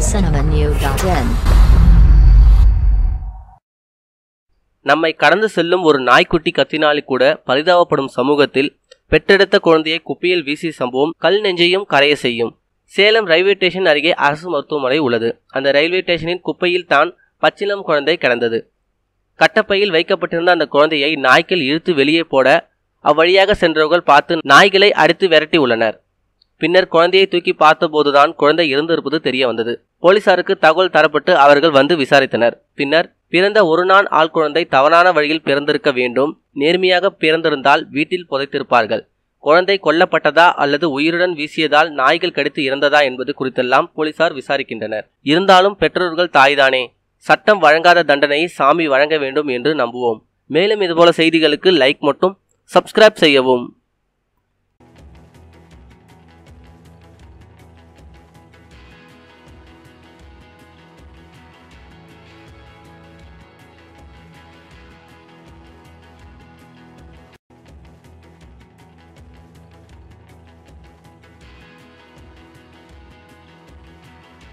tamilcinemanew.in நம்மை கடந்து செல்லும் ஒரு நாய்க்குட்டி கத்தினாலே கூட பரிதாபப்படும் சமூகத்தில் பெற்றெடுத்த குழந்தையை குப்பையில் வீசி சம்பவம் கல் நெஞ்சையும் கரைய செய்யும். சேலம் ரயில்வே ஸ்டேஷன் அருகே அரசு மருத்துவமனை உள்ளது. அந்த ரயில்வே ஸ்டேஷனின் குப்பையில் தான் பச்சிலம் குழந்தை கிடந்தது. கட்டப்பையில் வைக்கப்பட்டிருந்த அந்த குழந்தையை நாய்கள் இழுத்து வெளியே போட அவ்வழியாக சென்றவர்கள் பார்த்து நாய்களை அடித்து விரட்டி உள்ளனர். பின்னர் குழந்தையை தூக்கி பார்த்தபோதுதான் குழந்தை இறந்திருப்பது தெரிய வந்தது. போலீசாருக்கு தகவல் தரப்பட்டு அவர்கள் வந்து விசாரித்தனர். பின்னர் பிறந்த ஒரு நாள் ஆள் குழந்தை தவறான வழியில் பிறந்திருக்க வேண்டும் நேர்மையாக பிறந்திருந்தால் வீட்டில் புதைத்திருப்பார்கள். குழந்தை கொல்லப்பட்டதா அல்லது உயிருடன் வீசியதால் நாய்கள் கடித்து இறந்ததா என்பது குறித்தெல்லாம் போலீசார் விசாரிக்கின்றனர். இருந்தாலும் பெற்றோர்கள் தாய்தானே. சட்டம் வழங்காத தண்டனையை சாமி வழங்க வேண்டும் என்று நம்புவோம். மேலும் இதுபோல செய்திகளுக்கு லைக் மட்டும் சப்ஸ்கிரைப் செய்யவும்.